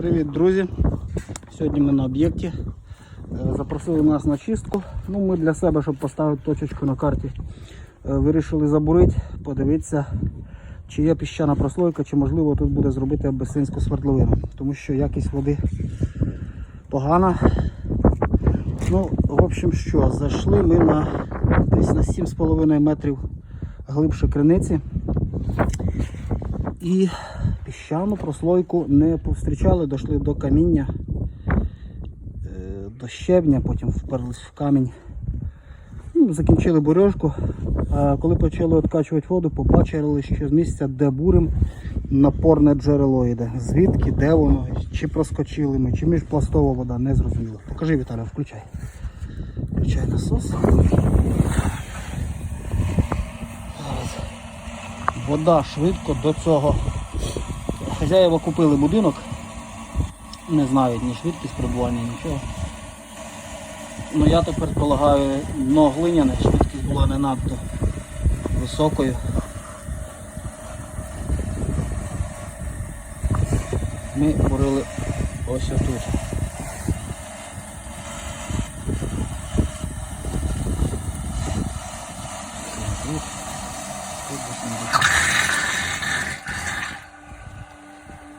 Привіт, друзі! Сьогодні ми на об'єкті. Е, Запросили нас на чистку. Ну, ми для себе, щоб поставити точечку на карті, е, вирішили забурити, подивитися, чи є піщана прослойка, чи можливо тут буде зробити абесинську свердловину. Тому що якість води погана. Ну, в общем, що, зайшли ми на десь на 7,5 метрів глибше криниці. І піщану прослойку не повстрічали, дійшли до каміння, е, до щебня, потім вперлись в камінь. Ну, Закінчили бурьошку. А коли почали відкачувати воду, побачили, що з місця, де бурим, напорне джерело йде. Звідки, де воно, чи проскочили ми, чи міжпластова вода, не зрозуміло. Покажи, Віталя, включай. Включай насос. Вода швидко до цього. Хазяєва купили будинок. Не знають ні швидкість прибування, нічого. Ну я тепер полагаю, дно глиняне, швидкість була не надто високою. Ми бурили ось отут. Тут 80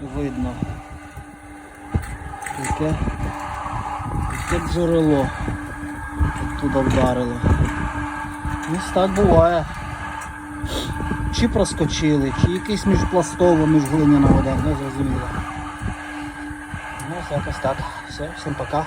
видно Таке, таке джерело туди вдарило. Ось так буває. Чи проскочили, чи якийсь міжпластово, міжглиняна вода, не зрозуміло. Ну, ось якось так. Все, всім пока.